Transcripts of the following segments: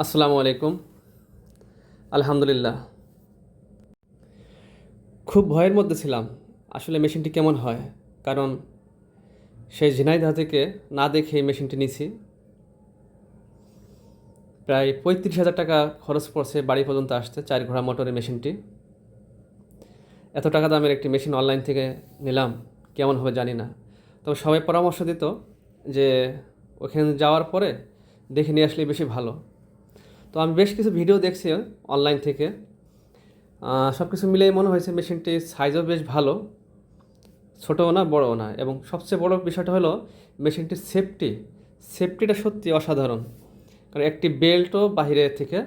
আসসালামু আলাইকুম। আলহামদুলিল্লাহ। খুব ভয়ের মধ্যে ছিলাম। আসলে মেশিনটি কেমন হয়? কারণ সেই ঝিনাইদহ থেকে না দেখে এই মেশিনটি নিছি। প্রায় পঁয়ত্রিশ হাজার টাকা খরচ পড়ছে বাড়ি পর্যন্ত আসতে, চার ঘোড়া মোটরের মেশিনটি। এত টাকা দামের একটি মেশিন অনলাইন থেকে নিলাম, কেমন হবে জানি না। তবে সবাই পরামর্শ দিত যে ওখানে যাওয়ার পরে দেখে নিয়ে আসলে বেশি ভালো। তো আমি বেশ কিছু ভিডিও দেখছি অনলাইন থেকে। সব কিছু মিলেই মনে হয়েছে মেশিনটির সাইজও বেশ ভালো, ছোটও না, বড়ও না। এবং সবচেয়ে বড় বিষয়টা হলো মেশিনটির সেফটি সেফটিটা সত্যি অসাধারণ। কারণ একটি বেল্টও বাহিরে থেকে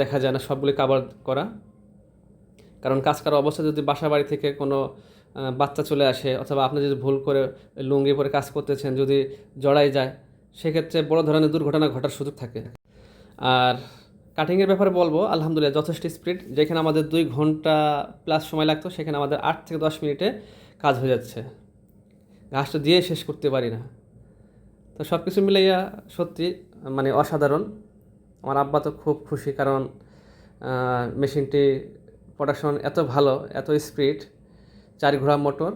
দেখা যায় না সবগুলি কাভার করা। কারণ কাজ করার অবস্থা যদি বাসা বাড়ি থেকে কোনো বাচ্চা চলে আসে, অথবা আপনি যদি ভুল করে লুঙ্গি পরে কাজ করতেছেন, যদি জড়াই যায়, সেক্ষেত্রে বড় ধরনের দুর্ঘটনা ঘটার সুযোগ থাকে। আর কাটিংয়ের ব্যাপারে বলব, আলহামদুলিল্লাহ যথেষ্ট স্পিড যেখানে আমাদের দুই ঘণ্টা প্লাস সময় লাগতো, সেখানে আমাদের আট থেকে দশ মিনিটে কাজ হয়ে যাচ্ছে। ঘাসটা দিয়ে শেষ করতে পারি না। তো সব কিছু মিলাইয়া সত্যি মানে অসাধারণ। আমার আব্বা তো খুব খুশি কারণ মেশিনটি প্রোডাকশন এত ভালো, এত স্পিড চার ঘোড়া মোটর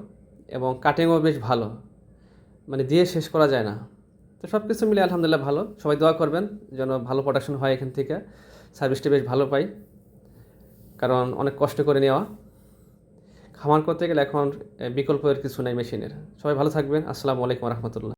এবং কাটিংও বেশ ভালো। মানে দিয়ে শেষ করা যায় না। তো সব কিছু মিলে আলহামদুলিল্লাহ ভালো। সবাই দোয়া করবেন যেন ভালো প্রোডাকশন হয় এখান থেকে। সার্ভিসটা বেশ ভালো পাই। কারণ অনেক কষ্ট করে নেওয়া। খামার করতে গেলে এখন বিকল্প বিকল্পের কিছু নাই মেশিনের সবাই ভালো থাকবেন। আসসালামু আলাইকুম রহমতুল্লাহ।